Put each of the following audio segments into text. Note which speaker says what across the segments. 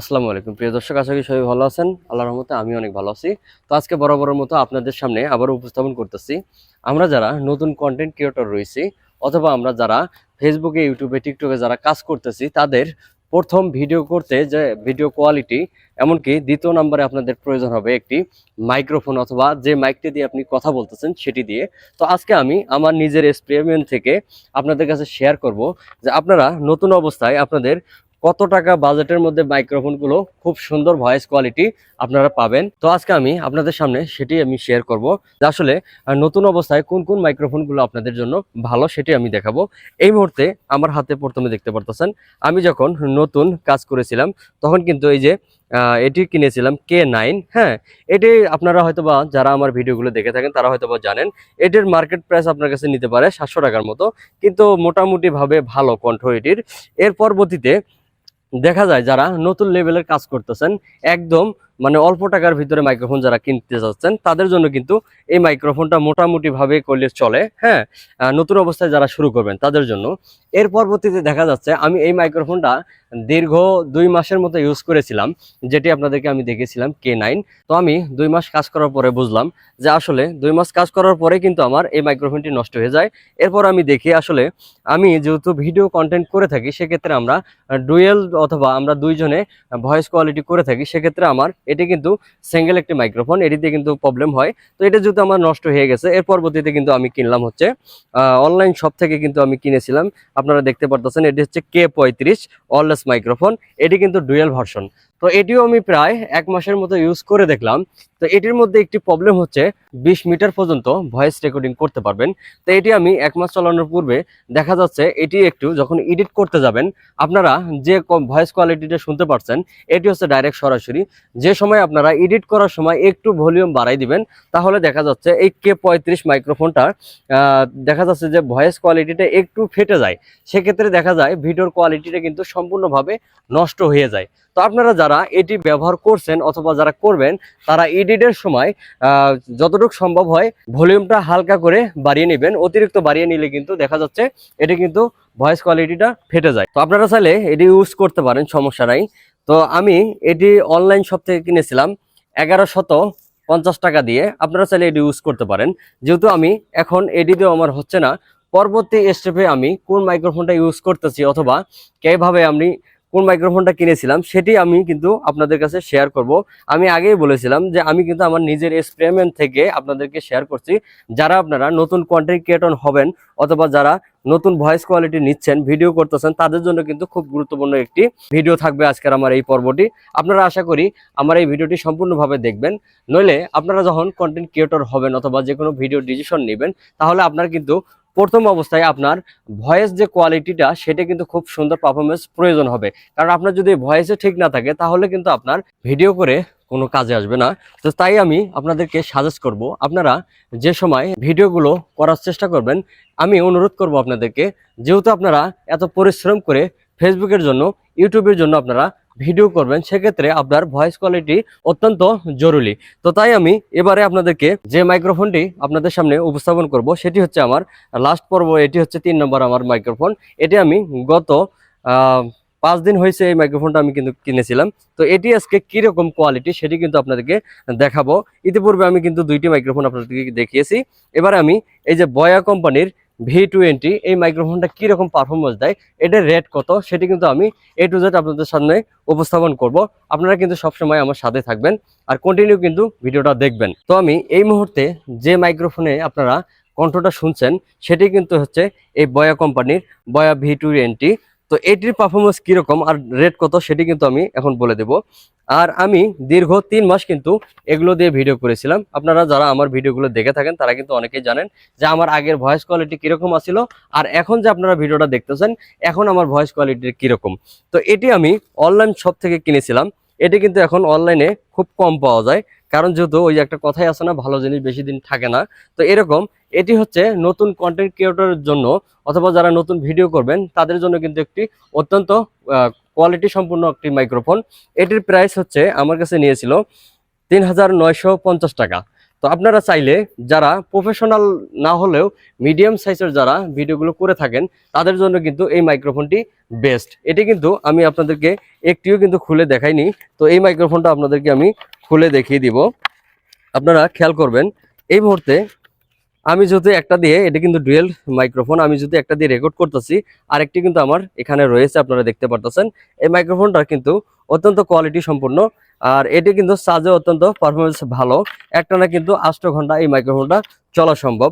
Speaker 1: আসসালামু আলাইকুম। প্রিয় দর্শক, আশা করি সবাই ভালো আছেন। আল্লাহর রহমতে আমি অনেক ভালো আছি। তো আজকে বরাবরের মতো আপনাদের সামনে আবার উপস্থাপন করতেছি। আমরা যারা নতুন কন্টেন্ট ক্রিয়েটর রয়েছি, অথবা আমরা যারা ফেসবুকে ইউটিউবে টিকটকে যারা কাজ করতেছি, তাদের প্রথম ভিডিও করতে যে ভিডিও কোয়ালিটি এমনকি দ্বিতীয় নম্বরে আপনাদের প্রয়োজন হবে একটি মাইক্রোফোন অথবা যে মাইকটি দিয়ে আপনি কথা বলতেছেন, সেটি দিয়ে। তো আজকে আমি আমার নিজের এক্সপেরিমেন্ট থেকে আপনাদের কাছে শেয়ার করব যে আপনারা নতুন অবস্থায় আপনাদের কত টাকা বাজেটের মধ্যে মাইক্রোফোনগুলো খুব সুন্দর ভয়েস কোয়ালিটি আপনারা পাবেন। তো আজকে আমি আপনাদের সামনে সেটি আমি শেয়ার করব আসলে নতুন অবস্থায় কোন কোন মাইক্রোফোনগুলো আপনাদের জন্য ভালো সেটি আমি দেখাবো। এই মুহূর্তে আমার হাতে প্রথমে দেখতে পারতেছেন, আমি যখন নতুন কাজ করেছিলাম, তখন কিন্তু এই যে এটি কিনেছিলাম কে নাইন হ্যাঁ এটি আপনারা হয়তোবা যারা আমার ভিডিওগুলো দেখে থাকেন, তারা হয়তোবা জানেন, এটির মার্কেট প্রাইস আপনার কাছে নিতে পারে সাতশো টাকার মতো, কিন্তু মোটামুটি ভাবে ভালো কণ্ঠ এটির। এর পরবর্তীতে দেখা যায় যারা নতুন লেভেলের কাজ করতেছেন একদম মানে অল্প টাকার ভিতরে মাইক্রোফোন যারা কিনতে যাচ্ছেন, তাদের জন্য কিন্তু এই মাইক্রোফোনটা মোটামুটি ভাবে করলে চলে হ্যাঁ? নতুন অবস্থায় যারা শুরু করবেন, তাদের জন্য। এর পরবর্তীতে দেখা যাচ্ছে, আমি এই মাইক্রোফোনটা দীর্ঘ দুই মাসের মতো ইউজ করেছিলাম, যেটি আপনাদেরকে আমি দেখেছিলাম কে নাইন তো আমি দুই মাস কাজ করার পরে বুঝলাম যে আসলে দুই মাস কাজ করার পরে কিন্তু আমার এই মাইক্রোফোনটি নষ্ট হয়ে যায়। এরপর আমি দেখি আসলে আমি যেহেতু ভিডিও কন্টেন্ট করে থাকি, সেক্ষেত্রে আমরা ডুয়েল অথবা আমরা দুইজনে ভয়েস কোয়ালিটি করে থাকি, সেক্ষেত্রে আমার এটি কিন্তু সিঙ্গেল একটি মাইক্রোফোন এটিতে কিন্তু প্রবলেম হয়। তো এটা যেহেতু আমার নষ্ট হয়ে গেছে, এর পরবর্তীতে কিন্তু আমি কিনলাম হচ্ছে অনলাইন শপ থেকে কিন্তু আমি কিনেছিলাম। আপনারা দেখতে পারতেছেন, এটি হচ্ছে কে পঁয়ত্রিশ অনলেস মাইক্রোফোন এটি কিন্তু ডুয়েল ভার্সন তো এটিও আমি প্রায় এক মাসের মতো ইউজ করে দেখলাম। তো এটির মধ্যে একটি প্রবলেম হচ্ছে, বিশ মিটার পর্যন্ত ভয়েস রেকর্ডিং করতে পারবেন। তো এটি আমি এক মাস চালানোর পূর্বে দেখা যাচ্ছে, এটি একটু যখন এডিট করতে যাবেন, আপনারা যে ভয়েস কোয়ালিটিটা শুনতে পারছেন, এটি হচ্ছে ডাইরেক্ট সরাসরি। যে সময় আপনারা এডিট করার সময় একটু ভলিউম বাড়াই দিবেন, তাহলে দেখা যাচ্ছে এই কে পঁয়ত্রিশ মাইক্রোফোনটা দেখা যাচ্ছে যে ভয়েস কোয়ালিটিটা একটু ফেটে যায়। সেক্ষেত্রে দেখা যায় ভিডিওর কোয়ালিটিটা কিন্তু সম্পূর্ণভাবে নষ্ট হয়ে যায়। তো আপনারা যারা এটি ব্যবহার করছেন অথবা যারা করবেন, তারা এডিটের সময় যতটুকু সম্ভব হয় ভলিউমটা হালকা করে বাড়িয়ে নেবেন। অতিরিক্ত বাড়িয়ে নিলে কিন্তু দেখা যাচ্ছে এটি কিন্তু ভয়েস কোয়ালিটিটা ফেটে যায়। তো আপনারা চাইলে এটি ইউজ করতে পারেন, সমস্যা নাই। তো আমি এটি অনলাইন শপ থেকে কিনেছিলাম এগারো শত পঞ্চাশ টাকা দিয়ে। আপনারা চাইলে এটি ইউজ করতে পারেন। যেহেতু আমি এখন এডি দিয়েও আমার হচ্ছে না, পরবর্তী স্টেপে আমি কোন মাইক্রোফোনটা ইউজ করতেছি অথবা কীভাবে আমি কোন মাইক্রোফোনটা কিনেছিলাম, সেটি আমি কিন্তু আপনাদের কাছে শেয়ার করব। আমি আগেই বলেছিলাম যে আমি কিন্তু আমার নিজের এক্সপেরিমেন্ট থেকে আপনাদেরকে শেয়ার করছি। যারা আপনারা নতুন কন্টেন্ট ক্রিয়েটর হবেন অথবা যারা নতুন ভয়েস কোয়ালিটি নিচ্ছেন ভিডিও করতেছেন, তাদের জন্য কিন্তু খুব গুরুত্বপূর্ণ একটি ভিডিও থাকবে আজকের আমার এই পর্বটি। আপনারা আশা করি আমার এই ভিডিওটি সম্পূর্ণভাবে দেখবেন। নইলে আপনারা যখন কন্টেন্ট ক্রিয়েটর হবেন অথবা যে কোনো ভিডিও ডিসিশন নেবেন, তাহলে আপনার কিন্তু প্রথম অবস্থায় আপনার ভয়েস যে কোয়ালিটিটা সেটা কিন্তু খুব সুন্দর পারফরমেন্স প্রয়োজন হবে। কারণ আপনার যদি ভয়েসে ঠিক না থাকে, তাহলে কিন্তু আপনার ভিডিও করে কোনো কাজে আসবে না। তো তাই আমি আপনাদেরকে সাজেস্ট করব, আপনারা যে সময় ভিডিওগুলো করার চেষ্টা করবেন, আমি অনুরোধ করব আপনাদেরকে, যেহেতু আপনারা এত পরিশ্রম করে ফেসবুকের জন্য ইউটিউবের জন্য আপনারা ভিডিও করবেন, সেক্ষেত্রে আপনার ভয়েস কোয়ালিটি অত্যন্ত জরুরি। তো তাই আমি এবারে আপনাদেরকে যে মাইক্রোফোনটি আপনাদের সামনে উপস্থাপন করব, সেটি হচ্ছে আমার লাস্ট পর্ব, এটি হচ্ছে তিন নম্বর আমার মাইক্রোফোন এটি আমি গত পাঁচ দিন হয়েছে এই মাইক্রোফোনটা আমি কিন্তু কিনেছিলাম। তো এটি আজকে কীরকম কোয়ালিটি সেটি কিন্তু আপনাদেরকে দেখাবো। ইতিপূর্বে আমি কিন্তু দুইটি মাইক্রোফোন আপনাদেরকে দেখিয়েছি। এবারে আমি এই যে বয়া কোম্পানির ভি টোয়েন্টি এই মাইক্রোফোনটা কীরকম পারফরমেন্স দেয়, এটার রেট কত, সেটি কিন্তু আমি এ টু জেড আপনাদের সামনে উপস্থাপন করব। আপনারা কিন্তু সবসময় আমার সাথে থাকবেন আর কন্টিনিউ কিন্তু ভিডিওটা দেখবেন। তো আমি এই মুহূর্তে যে মাইক্রোফোনে আপনারা কণ্ঠটা শুনছেন, সেটি কিন্তু হচ্ছে এই বয়া কোম্পানির বয়া ভি টোয়েন্টি তো এটির পারফরমেন্স কীরকম আর রেট কত সেটি কিন্তু আমি এখন বলে দেব। আর আমি দীর্ঘ তিন মাস কিন্তু এগুলো দিয়ে ভিডিও করেছিলাম। আপনারা যারা আমার ভিডিওগুলো দেখে থাকেন, তারা কিন্তু অনেকেই জানেন যে আমার আগের ভয়েস কোয়ালিটি কীরকম আছিল। আর এখন যে আপনারা ভিডিওটা দেখতেছেন, এখন আমার ভয়েস কোয়ালিটি কীরকম। তো এটি আমি অনলাইন শপ থেকে কিনেছিলাম। এটি কিন্তু এখন অনলাইনে খুব কম পাওয়া যায়। কারণ যেহেতু ওই একটা কথাই আছে না, ভালো জিনিস বেশি দিন থাকে না। তো এরকম, এটি হচ্ছে নতুন কন্টেন্ট ক্রিয়েটরের জন্য অথবা যারা নতুন ভিডিও করবেন, তাদের জন্য কিন্তু একটি অত্যন্ত কোয়ালিটি সম্পূর্ণ একটি মাইক্রোফোন এটির প্রাইস হচ্ছে আমার কাছে নিয়েছিল তিন হাজার নয়শো পঞ্চাশ টাকা। তো আপনারা চাইলে যারা প্রফেশনাল না হলেও মিডিয়াম সাইজের যারা ভিডিওগুলো করে থাকেন, তাদের জন্য কিন্তু এই মাইক্রোফোনটি বেস্ট এটি কিন্তু আমি আপনাদেরকে একটিও কিন্তু খুলে দেখাইনি। তো এই মাইক্রোফোনটা আপনাদেরকে আমি খুলে দেখিয়ে দিব। আপনারা খেয়াল করবেন, এই মুহূর্তে আমি যদি একটা দিয়ে, এটা কিন্তু ডুয়েল মাইক্রোফোন, আমি যদি একটা দিয়ে রেকর্ড করতেছি, আরেকটি কিন্তু আমার এখানে রয়েছে, আপনারা দেখতে পারতেছেন। এই মাইক্রোফোনটা কিন্তু অত্যন্ত কোয়ালিটি সম্পূর্ণ, আর এটি কিন্তু চার্জে অত্যন্ত পারফরমেন্স ভালো। একটা না কিন্তু আষ্ট ঘণ্টা এই মাইক্রোফোনটা চলা সম্ভব।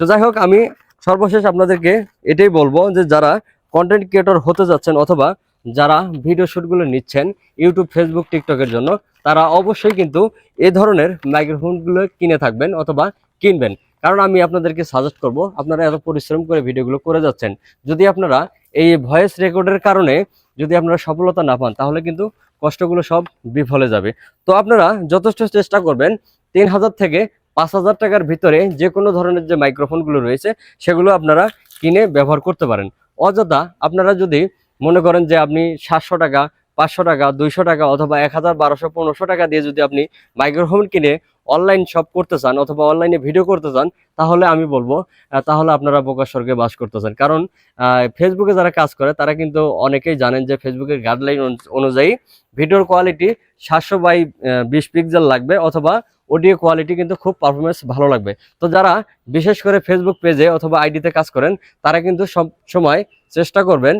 Speaker 1: তো যাই হোক, আমি সর্বশেষ আপনাদেরকে এটাই বলব যে, যারা কন্টেন্ট ক্রিয়েটর হতে যাচ্ছেন অথবা যারা ভিডিও শ্যুটগুলো নিচ্ছেন ইউটিউব ফেসবুক টিকটকের জন্য তারা অবশ্যই কিন্তু এ ধরনের মাইক্রোফোনগুলো কিনে থাকবেন অথবা কিনবেন। কারণ আমি আপনাদেরকে সাজেস্ট করব, আপনারা এত পরিশ্রম করে ভিডিওগুলো করে যাচ্ছেন। যদি আপনারা এই ভয়েস রেকর্ডের কারণে যদি আপনারা সফলতা না পান, তাহলে কিন্তু কষ্টগুলো সব বিফলে যাবে। তো আপনারা যথেষ্ট চেষ্টা করবেন তিন হাজার থেকে পাঁচ হাজার টাকার ভিতরে যে কোনো ধরনের যে মাইক্রোফোনগুলো রয়েছে, সেগুলো আপনারা কিনে ব্যবহার করতে পারেন। অযথা আপনারা যদি মনে করেন যে আপনি সাতশো টাকা পাঁচশো টাকা, দুইশো টাকা অথবা এক হাজার বারোশো, পনেরোশো টাকা দিয়ে যদি আপনি মাইক্রোফোন কিনে অনলাইন শপ করতে চান অথবা অনলাইনে ভিডিও করতে চান, তাহলে আমি বলব তাহলে আপনারা বোকার স্বর্গে বাস করতে চান। কারণ ফেসবুকে যারা কাজ করে, তারা কিন্তু অনেকেই জানেন যে ফেসবুকের গাইডলাইন অনুযায়ী ভিডিওর কোয়ালিটি সাতশো বাই বিশ পিক্সেল লাগবে অথবা অডিও কোয়ালিটি কিন্তু খুব পারফরমেন্স ভালো লাগবে। তো যারা বিশেষ করে ফেসবুক পেজে অথবা আইডিতে কাজ করেন, তারা কিন্তু সব সময় চেষ্টা করবেন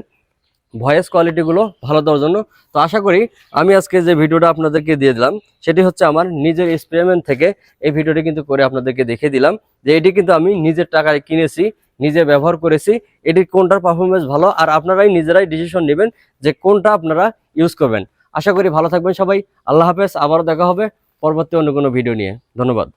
Speaker 1: ভয়েস কোয়ালিটিগুলো ভালো দেওয়ার জন্য। তো আশা করি আমি আজকে যে ভিডিওটা আপনাদেরকে দিয়ে দিলাম, সেটি হচ্ছে আমার নিজের এক্সপেরিমেন্ট থেকে এই ভিডিওটি কিন্তু করে আপনাদেরকে দেখিয়ে দিলাম যে এটি কিন্তু আমি নিজের টাকায় কিনেছি, নিজে ব্যবহার করেছি এটির কোনটার পারফরমেন্স ভালো আর আপনারাই নিজেরাই ডিসিশন নেবেন যে কোনটা আপনারা ইউজ করবেন। আশা করি ভালো থাকবেন সবাই, আল্লাহ হাফেজ, আবারও দেখা হবে পরবর্তী অন্য কোনো ভিডিও নিয়ে। ধন্যবাদ।